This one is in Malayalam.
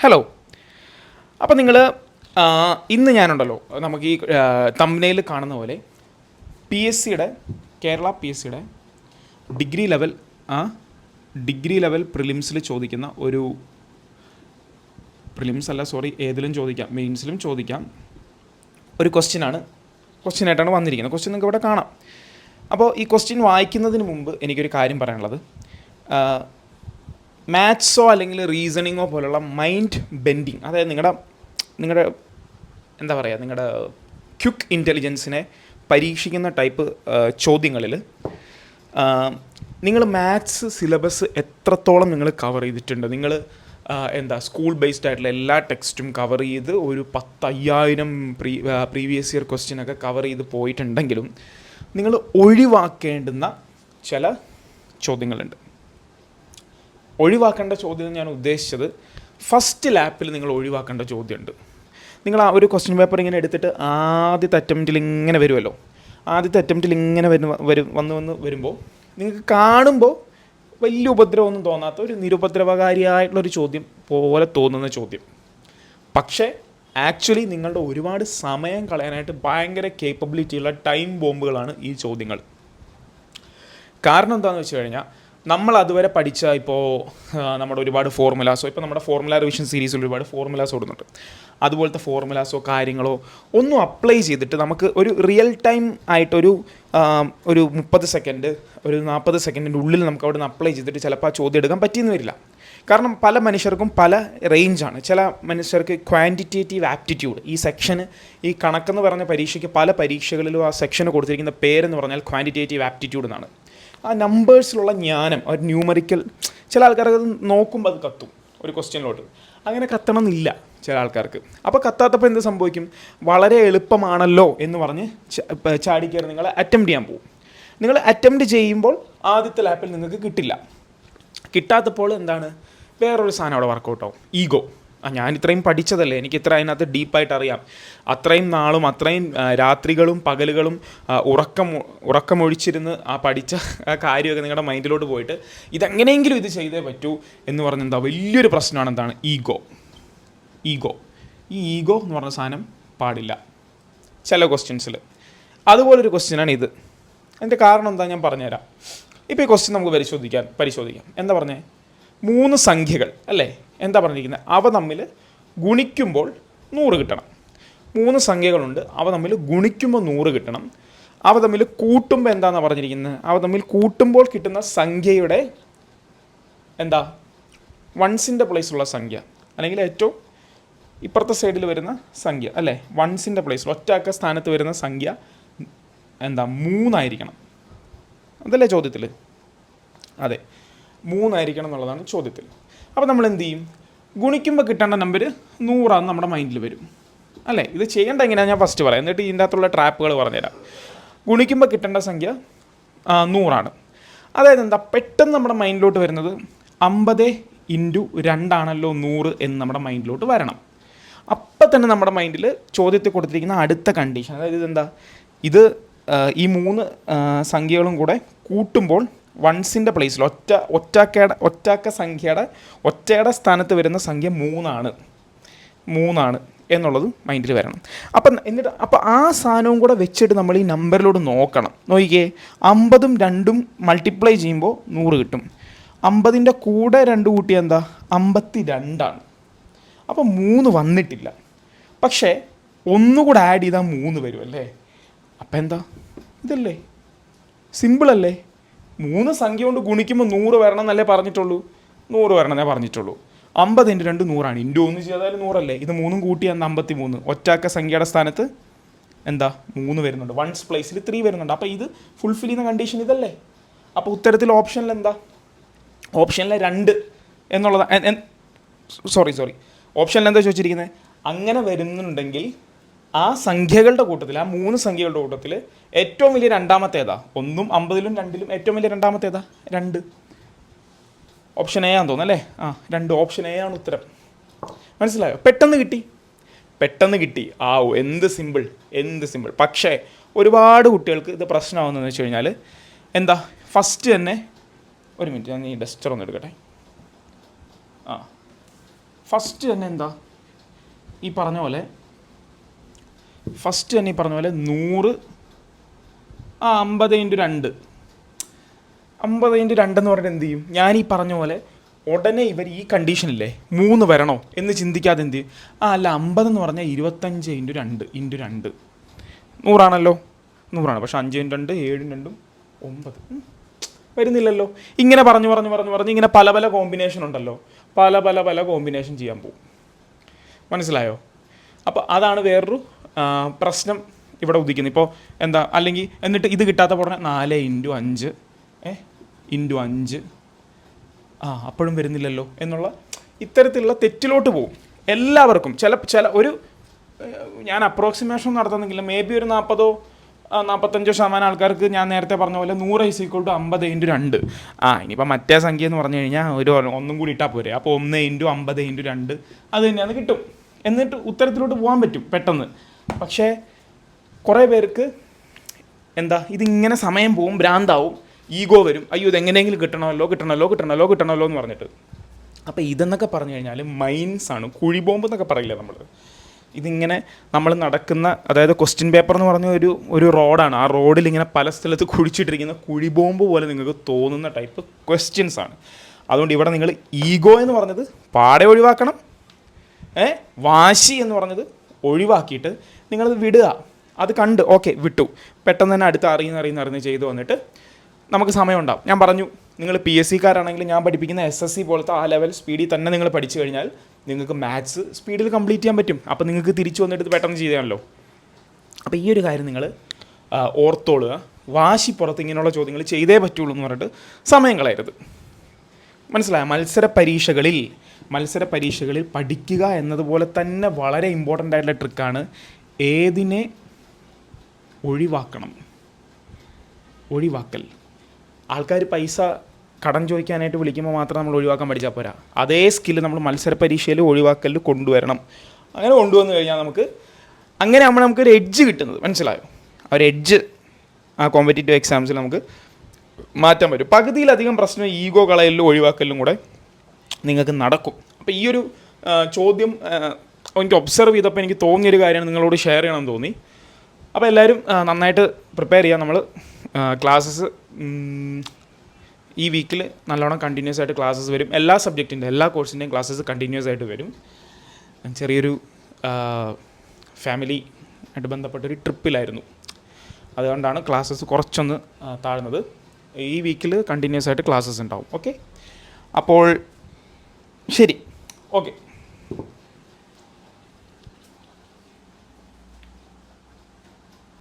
ഹലോ അപ്പോൾ നിങ്ങൾ ഇന്ന് ഞാനുണ്ടല്ലോ. നമുക്ക് ഈ തമ്പനയിൽ കാണുന്ന പോലെ പി എസ് സിയുടെ കേരള പി എസ് സിയുടെ ഡിഗ്രി ലെവൽ ഡിഗ്രി ലെവൽ പ്രിലിംസിൽ ചോദിക്കുന്ന ഒരു പ്രിലിംസ് അല്ല സോറി ഏതിലും ചോദിക്കാം മെയിൻസിലും ചോദിക്കാം ഒരു ക്വസ്റ്റ്യനാണ് ക്വസ്റ്റ്യനായിട്ടാണ് വന്നിരിക്കുന്നത്. ക്വസ്റ്റ്യൻ നിങ്ങൾക്ക് ഇവിടെ കാണാം. അപ്പോൾ ഈ ക്വസ്റ്റ്യൻ വായിക്കുന്നതിന് മുമ്പ് എനിക്കൊരു കാര്യം പറയാനുള്ളത്. മാത്സോ അല്ലെങ്കിൽ റീസണിങ്ങോ പോലുള്ള മൈൻഡ് ബെൻഡിങ് അതായത് നിങ്ങളുടെ നിങ്ങളുടെ എന്താ പറയുക നിങ്ങളുടെ ക്യുക്ക് ഇന്റലിജൻസിനെ പരീക്ഷിക്കുന്ന ടൈപ്പ് ചോദ്യങ്ങളിൽ നിങ്ങൾ മാത്സ് സിലബസ് എത്രത്തോളം നിങ്ങൾ കവർ ചെയ്തിട്ടുണ്ട്? നിങ്ങൾ എന്താ സ്കൂൾ ബേസ്ഡ് ആയിട്ടുള്ള എല്ലാ ടെക്സ്റ്റും കവർ ചെയ്ത് ഒരു പത്തയ്യായിരം പ്രീ പ്രീവിയസ് ഇയർ ക്വസ്റ്റ്യനൊക്കെ കവർ ചെയ്ത് പോയിട്ടുണ്ടെങ്കിലും നിങ്ങൾ ഒഴിവാക്കേണ്ടുന്ന ചില ചോദ്യങ്ങളുണ്ട്. ഒഴിവാക്കേണ്ട ചോദ്യം ഞാൻ ഉദ്ദേശിച്ചത് ഫസ്റ്റ് ലാപ്പിൽ നിങ്ങൾ ഒഴിവാക്കേണ്ട ചോദ്യമുണ്ട്. നിങ്ങൾ ആ ഒരു ക്വസ്റ്റ്യൻ പേപ്പർ ഇങ്ങനെ എടുത്തിട്ട് ആദ്യത്തെ അറ്റംപ്റ്റിൽ ഇങ്ങനെ വരുമല്ലോ ആദ്യത്തെ അറ്റംപ്റ്റിൽ ഇങ്ങനെ വരുന്ന വരും വന്ന് വന്ന് വരുമ്പോൾ നിങ്ങൾക്ക് കാണുമ്പോൾ വലിയ ഉപദ്രവമൊന്നും തോന്നാത്ത ഒരു നിരുപദ്രവകാരിയായിട്ടുള്ളൊരു ചോദ്യം പോലെ തോന്നുന്ന ചോദ്യം. പക്ഷേ ആക്ച്വലി നിങ്ങളുടെ ഒരുപാട് സമയം കളയാനായിട്ട് ഭയങ്കര കേപ്പബിലിറ്റിയുള്ള ടൈം ബോംബുകളാണ് ഈ ചോദ്യങ്ങൾ. കാരണം എന്താണെന്ന് വെച്ച് കഴിഞ്ഞാൽ നമ്മൾ അതുവരെ പഠിച്ച ഇപ്പോൾ നമ്മുടെ ഒരുപാട് ഫോർമുലാസോ ഇപ്പോൾ നമ്മുടെ ഫോർമുല റിവിഷൻ സീരീസിൽ ഒരുപാട് ഫോർമുലാസ് ഓടുന്നുണ്ട്. അതുപോലത്തെ ഫോർമുലാസോ കാര്യങ്ങളോ ഒന്നും അപ്ലൈ ചെയ്തിട്ട് നമുക്ക് ഒരു റിയൽ ടൈം ആയിട്ടൊരു ഒരു മുപ്പത് സെക്കൻഡ് ഒരു നാൽപ്പത് സെക്കൻഡിന്റെ ഉള്ളിൽ നമുക്ക് അവിടെ നിന്ന് അപ്ലൈ ചെയ്തിട്ട് ചിലപ്പോൾ ആ ചോദ്യം എടുക്കാൻ പറ്റിയെന്ന് വരില്ല. കാരണം പല മനുഷ്യർക്കും പല റേഞ്ചാണ് ചില മനുഷ്യർക്ക് ക്വാന്റിറ്റേറ്റീവ് ആപ്റ്റിറ്റ്യൂഡ് ഈ സെക്ഷന് ഈ കണക്കെന്ന് പറഞ്ഞ പരീക്ഷയ്ക്ക് പല പരീക്ഷകളിലും ആ സെക്ഷന് കൊടുത്തിരിക്കുന്ന പേരെന്ന് പറഞ്ഞാൽ ക്വാന്റിറ്റേറ്റീവ് ആപ്റ്റിറ്റ്യൂഡ് എന്നാണ്. ആ നമ്പേഴ്സിലുള്ള ജ്ഞാനം ഒരു ന്യൂമറിക്കൽ ചില ആൾക്കാർക്ക് അത് നോക്കുമ്പോൾ അത് കത്തും ഒരു ക്വസ്റ്റ്യനിലോട്ട് അങ്ങനെ കത്തണമെന്നില്ല ചില ആൾക്കാർക്ക്. അപ്പോൾ കത്താത്തപ്പോൾ എന്ത് സംഭവിക്കും? വളരെ എളുപ്പമാണല്ലോ എന്ന് പറഞ്ഞ് ചാടിക്കയറി നിങ്ങൾ അറ്റംപ്റ്റ് ചെയ്യാൻ പോകും നിങ്ങൾ അറ്റംപ്റ്റ് ചെയ്യുമ്പോൾ ആദ്യത്തെ ലാപ്പിൽ നിങ്ങൾക്ക് കിട്ടില്ല. കിട്ടാത്തപ്പോൾ എന്താണ്? വേറൊരു സാധനം അവിടെ വർക്കൗട്ടാവും ഈഗോ ആ ഞാൻ ഇത്രയും പഠിച്ചതല്ലേ. എനിക്ക് ഇത്ര അതിനകത്ത് ഡീപ്പായിട്ട് അറിയാം. അത്രയും നാളും അത്രയും രാത്രികളും പകലുകളും ഉറക്കം ഉറക്കമൊഴിച്ചിരുന്ന് ആ പഠിച്ച ആ കാര്യമൊക്കെ നിങ്ങളുടെ മൈൻഡിലോട്ട് പോയിട്ട് ഇതെങ്ങനെയെങ്കിലും ഇത് ചെയ്തേ പറ്റൂ എന്ന് പറഞ്ഞ എന്താ വലിയൊരു പ്രശ്നമാണ് എന്താണ്? ഈഗോ. ഈഗോ. ഈ ഈഗോ എന്ന് പറഞ്ഞ സാധനം പാടില്ല. ചില ക്വസ്റ്റ്യൻസിൽ അതുപോലൊരു ക്വസ്റ്റ്യനാണ് ഇത്. അതിന്റെ കാരണം എന്താ ഞാൻ പറഞ്ഞുതരാം. ഇപ്പോൾ ഈ ക്വസ്റ്റ്യൻ നമുക്ക് പരിശോധിക്കാൻ പരിശോധിക്കാം. എന്താ പറഞ്ഞേ? മൂന്ന് സംഖ്യകൾ അല്ലേ? എന്താ പറഞ്ഞിരിക്കുന്നത്? അവ തമ്മിൽ ഗുണിക്കുമ്പോൾ നൂറ് കിട്ടണം. മൂന്ന് സംഖ്യകളുണ്ട് അവ തമ്മിൽ ഗുണിക്കുമ്പോൾ നൂറ് കിട്ടണം. അവ തമ്മിൽ കൂട്ടുമ്പോൾ എന്താണെന്ന് പറഞ്ഞിരിക്കുന്നത്? അവ തമ്മിൽ കൂട്ടുമ്പോൾ കിട്ടുന്ന സംഖ്യയുടെ എന്താ? വൺസിന്റെ പ്ലേസിലുള്ള സംഖ്യ. അല്ലെങ്കിൽ ഏറ്റവും ഇപ്പുറത്തെ സൈഡിൽ വരുന്ന സംഖ്യ അല്ലേ? വൺസിന്റെ പ്ലേസിൽ ഒറ്റ സ്ഥാനത്ത് വരുന്ന സംഖ്യ എന്താ? മൂന്നായിരിക്കണം. അതല്ലേ ചോദ്യത്തിൽ അതെ. മൂന്നായിരിക്കണം എന്നുള്ളതാണ് ചോദ്യത്തിൽ. അപ്പോൾ നമ്മൾ എന്ത് ചെയ്യും? ഗുണിക്കുമ്പോൾ കിട്ടേണ്ട നമ്പർ നൂറാന്ന് നമ്മുടെ മൈൻഡിൽ വരും. അല്ലേ? ഇത് ചെയ്യേണ്ട എങ്ങനെയാണ് ഞാൻ ഫസ്റ്റ് പറയാം. എന്നിട്ട് ഇതിന്റെ അകത്തുള്ള ട്രാപ്പുകൾ പറഞ്ഞുതരാം. ഗുണിക്കുമ്പോൾ കിട്ടേണ്ട സംഖ്യ നൂറാണ്. അതായത് എന്താ? പെട്ടെന്ന് നമ്മുടെ മൈൻഡിലോട്ട് വരുന്നത് അമ്പത് ഇന്റു രണ്ടാണല്ലോ നൂറ് എന്ന് നമ്മുടെ മൈൻഡിലോട്ട് വരണം. അപ്പം തന്നെ നമ്മുടെ മൈൻഡിൽ ചോദ്യത്തിൽ കൊടുത്തിരിക്കുന്ന അടുത്ത കണ്ടീഷൻ അതായത് ഇതെന്താ? ഇത് ഈ മൂന്ന് സംഖ്യകളും കൂടെ കൂട്ടുമ്പോൾ വൺസിന്റെ പ്ലേസിൽ ഒറ്റ ഒറ്റാക്കയുടെ ഒറ്റാക്ക സംഖ്യയുടെ ഒറ്റയുടെ സ്ഥാനത്ത് വരുന്ന സംഖ്യ മൂന്നാണ്. മൂന്നാണ് എന്നുള്ളത് മൈൻഡിൽ വരണം. അപ്പം എന്നിട്ട് അപ്പോൾ ആ സാധനവും കൂടെ വെച്ചിട്ട് നമ്മൾ ഈ നമ്പറിലോട്ട് നോക്കണം. നോക്കിക്കേ അമ്പതും രണ്ടും മൾട്ടിപ്ലൈ ചെയ്യുമ്പോൾ നൂറ് കിട്ടും. അമ്പതിന്റെ കൂടെ രണ്ട് കൂട്ടി എന്താ? അമ്പത്തി രണ്ടാണ് അപ്പം മൂന്ന് വന്നിട്ടില്ല. പക്ഷേ ഒന്നുകൂടെ ആഡ് ചെയ്താൽ മൂന്ന് വരും അല്ലേ? അപ്പം എന്താ? ഇതല്ലേ? സിമ്പിളല്ലേ മൂന്ന് സംഖ്യ കൊണ്ട് ഗുണിക്കുമ്പോൾ നൂറ് വരണം എന്നല്ലേ പറഞ്ഞിട്ടുള്ളൂ? നൂറ് വരണം എന്നേ പറഞ്ഞിട്ടുള്ളൂ. അമ്പത് ഇന്റു രണ്ട് നൂറാണ്. ഇന്റു ഒന്ന് ചെയ്താലും നൂറല്ലേ? ഇത് മൂന്നും കൂട്ടി അന്ന് അമ്പത്തി മൂന്ന് ഒറ്റാക്ക സംഖ്യയുടെ സ്ഥാനത്ത് എന്താ? മൂന്ന് വരുന്നുണ്ട്. വൺസ് പ്ലേസിൽ ത്രീ വരുന്നുണ്ട്. അപ്പോൾ ഇത് ഫുൾഫിൽ ചെയ്യുന്ന കണ്ടീഷൻ ഇതല്ലേ? അപ്പോൾ ഉത്തരത്തിൽ ഓപ്ഷനിൽ എന്താ? ഓപ്ഷനിലെ രണ്ട് എന്നുള്ളത് സോറി സോറി ഓപ്ഷനിൽ എന്താ ചോദിച്ചിരിക്കുന്നത് അങ്ങനെ വരുന്നുണ്ടെങ്കിൽ ആ സംഖ്യകളുടെ കൂട്ടത്തിൽ ആ മൂന്ന് സംഖ്യകളുടെ കൂട്ടത്തിൽ ഏറ്റവും വലിയ രണ്ടാമത്തേതാ ഒന്നും അമ്പതിലും രണ്ടിലും ഏറ്റവും വലിയ രണ്ടാമത്തേതാ രണ്ട്. ഓപ്ഷൻ എ ആണെന്ന് തോന്നുന്നു അല്ലേ? ആ രണ്ട്. ഓപ്ഷൻ എ ആണ് ഉത്തരം. മനസ്സിലായോ? പെട്ടെന്ന് കിട്ടി. പെട്ടെന്ന് കിട്ടി. ആ എന്ത് സിമ്പിൾ എന്ത് സിമ്പിൾ പക്ഷേ ഒരുപാട് കുട്ടികൾക്ക് ഇത് പ്രശ്നമാകുന്നതെന്ന് വെച്ച് കഴിഞ്ഞാൽ എന്താ? ഫസ്റ്റ് തന്നെ ഒരു മിനിറ്റ് ഞാൻ ഈ ഡസ്റ്റർ ഒന്ന് എടുക്കട്ടെ. ആ. ഫസ്റ്റ് തന്നെ എന്താ? ഈ പറഞ്ഞ പോലെ ഫസ്റ്റ് തന്നെ ഈ പറഞ്ഞ പോലെ നൂറ് ആ അമ്പത് ഇന്റു രണ്ട്. അമ്പത് ഇന്റു രണ്ടെന്ന് പറഞ്ഞിട്ട് എന്ത് ചെയ്യും? ഞാൻ ഈ പറഞ്ഞ പോലെ ഉടനെ ഇവർ ഈ കണ്ടീഷനില്ലേ മൂന്ന് വരണോ എന്ന് ചിന്തിക്കാതെ എന്ത് ചെയ്യും? ആ അല്ല അമ്പതെന്ന് പറഞ്ഞാൽ ഇരുപത്തഞ്ച് ഇന്റു രണ്ട് ഇന്റു രണ്ട്. നൂറാണല്ലോ? നൂറാണ്. പക്ഷേ അഞ്ച് ഇന്റു രണ്ട് ഏഴും രണ്ടും ഒമ്പത്. വരുന്നില്ലല്ലോ. ഇങ്ങനെ പറഞ്ഞു പറഞ്ഞു പറഞ്ഞു പറഞ്ഞ് ഇങ്ങനെ പല പല കോമ്പിനേഷൻ ഉണ്ടല്ലോ. പല പല പല കോമ്പിനേഷൻ ചെയ്യാൻ പോകും മനസ്സിലായോ? അപ്പോൾ അതാണ് വേറൊരു പ്രശ്നം ഇവിടെ ഉദിക്കുന്നു. ഇപ്പോൾ എന്താ അല്ലെങ്കിൽ എന്നിട്ട് ഇത് കിട്ടാത്ത ഉടനെ നാല് ഇന്റു അഞ്ച് ഏ ഇന്റു അഞ്ച്. ആ അപ്പോഴും വരുന്നില്ലല്ലോ എന്നുള്ള ഇത്തരത്തിലുള്ള തെറ്റിലോട്ട് പോകും എല്ലാവർക്കും ചില ചില ഒരു ഞാൻ അപ്രോക്സിമേഷൻ നടത്തുന്നെങ്കിലും മേ ബി ഒരു നാൽപ്പതോ നാൽപ്പത്തഞ്ചോ ശതമാനം ആൾക്കാർക്ക് ഞാൻ നേരത്തെ പറഞ്ഞ പോലെ നൂറ് ഐസ് ഈക്വൾ ടു അമ്പത് ഇന്റു രണ്ട്. ആ ഇനിയിപ്പോൾ മറ്റേ സംഖ്യ എന്ന് പറഞ്ഞു കഴിഞ്ഞാൽ ഒരു ഒന്നും കൂടി ഇട്ടാൽ പോരെ. അപ്പോൾ ഒന്ന് ഇന്റു അമ്പത് ഇന്റു രണ്ട് അത് തന്നെയാണ് കിട്ടും. എന്നിട്ട് ഉത്തരത്തിലോട്ട് പോകാൻ പറ്റും പെട്ടെന്ന്. പക്ഷേ കുറേ പേർക്ക് എന്താ ഇതിങ്ങനെ സമയം പോവും ഭ്രാന്താവും ഈഗോ വരും. അയ്യോ ഇതെങ്ങനെയെങ്കിലും കിട്ടണമല്ലോ കിട്ടണമല്ലോ കിട്ടണമല്ലോ കിട്ടണമല്ലോ എന്ന് പറഞ്ഞിട്ട്. അപ്പോൾ ഇതെന്നൊക്കെ പറഞ്ഞു കഴിഞ്ഞാൽ മൈൻസ് ആണ് കുഴിബോംബ് എന്നൊക്കെ പറയില്ല നമ്മൾ ഇതിങ്ങനെ നമ്മൾ നടക്കുന്ന അതായത് ക്വസ്റ്റ്യൻ പേപ്പർ എന്ന് പറഞ്ഞ ഒരു ഒരു റോഡാണ്. ആ റോഡിൽ ഇങ്ങനെ പല സ്ഥലത്ത് കുഴിച്ചിട്ടിരിക്കുന്ന കുഴിബോംബ് പോലെ നിങ്ങൾക്ക് തോന്നുന്ന ടൈപ്പ് ക്വസ്റ്റ്യൻസ് ആണ്. അതുകൊണ്ട് ഇവിടെ നിങ്ങൾ ഈഗോ എന്ന് പറഞ്ഞത് പാടെ ഒഴിവാക്കണം. ഏ? വാശി എന്ന് പറഞ്ഞത് ഒഴിവാക്കിയിട്ട് നിങ്ങളത് വിടുക. അത് കണ്ട് ഓക്കെ വിട്ടു. പെട്ടെന്ന് തന്നെ അടുത്ത് അറിയുന്ന അറിയുന്ന അറിയുന്ന ചെയ്തു വന്നിട്ട് നമുക്ക് സമയമുണ്ടാവും. ഞാൻ പറഞ്ഞു നിങ്ങൾ പി എസ് സിക്കാരാണെങ്കിൽ ഞാൻ പഠിപ്പിക്കുന്ന എസ് എസ് സി പോലത്തെ ആ ലെവൽ സ്പീഡിൽ തന്നെ നിങ്ങൾ പഠിച്ചു കഴിഞ്ഞാൽ നിങ്ങൾക്ക് മാത്സ് സ്പീഡിൽ കംപ്ലീറ്റ് ചെയ്യാൻ പറ്റും. അപ്പോൾ നിങ്ങൾക്ക് തിരിച്ചു വന്നിട്ട് പെട്ടെന്ന് ചെയ്യാമല്ലോ അപ്പോൾ ഈ ഒരു കാര്യം നിങ്ങൾ ഓർത്തോളുക. വാശി പുറത്ത് ഇങ്ങനെയുള്ള ചോദ്യങ്ങൾ ചെയ്തേ പറ്റുള്ളൂ എന്ന് പറഞ്ഞിട്ട് സമയം കളയരുത്. മനസ്സിലായ? മത്സര പരീക്ഷകളിൽ മത്സര പരീക്ഷകളിൽ പഠിക്കുക എന്നതുപോലെ തന്നെ വളരെ ഇമ്പോർട്ടന്റ് ആയിട്ടുള്ള ട്രിക്കാണ് ഏതിനെ ഒഴിവാക്കണം? ഒഴിവാക്കൽ. ആൾക്കാർ പൈസ കടം ചോദിക്കാനായിട്ട് വിളിക്കുമ്പോൾ മാത്രം നമ്മൾ ഒഴിവാക്കാൻ പഠിച്ചാൽ പോരാ. അതേ സ്കില്ല് നമ്മൾ മത്സര പരീക്ഷയിൽ ഒഴിവാക്കലിൽ കൊണ്ടുവരണം. അങ്ങനെ കൊണ്ടുവന്നു കഴിഞ്ഞാൽ നമുക്ക് അങ്ങനെ ആകുമ്പോൾ നമുക്കൊരു എഡ്ജ് കിട്ടുന്നത്. മനസ്സിലായോ? ആ ഒരു എഡ്ജ് ആ കോമ്പറ്റേറ്റീവ് എക്സാംസിൽ നമുക്ക് മാറ്റാൻ പറ്റും. പകുതിയിലധികം പ്രശ്നം ഈഗോ കളയലിലും ഒഴിവാക്കലിലും കൂടെ നിങ്ങൾക്ക് നടക്കും. അപ്പോൾ ഈ ഒരു ചോദ്യം എനിക്ക് ഒബ്സർവ് ചെയ്തപ്പോൾ എനിക്ക് തോന്നിയൊരു കാര്യമാണ് നിങ്ങളോട് ഷെയർ ചെയ്യണമെന്ന് തോന്നി. അപ്പോൾ എല്ലാവരും നന്നായിട്ട് പ്രിപ്പയർ ചെയ്യാം നമ്മൾ ക്ലാസ്സസ് ഈ വീക്കിൽ നല്ലോണം കണ്ടിന്യൂസ് ആയിട്ട് ക്ലാസ്സസ് വരും. എല്ലാ സബ്ജക്റ്റിന്റെ എല്ലാ കോഴ്സിന്റെയും ക്ലാസ്സസ് കണ്ടിന്യൂസ് ആയിട്ട് വരും. ചെറിയൊരു ഫാമിലി ആയിട്ട് ബന്ധപ്പെട്ടൊരു ട്രിപ്പിലായിരുന്നു അതുകൊണ്ടാണ് ക്ലാസ്സസ് കുറച്ചൊന്ന് താഴ്ന്നത്. ഈ വീക്കിൽ കണ്ടിന്യൂസ് ആയിട്ട് ക്ലാസ്സസ് ഉണ്ടാവും. ഓക്കെ അപ്പോൾ ശരി. ഓക്കെ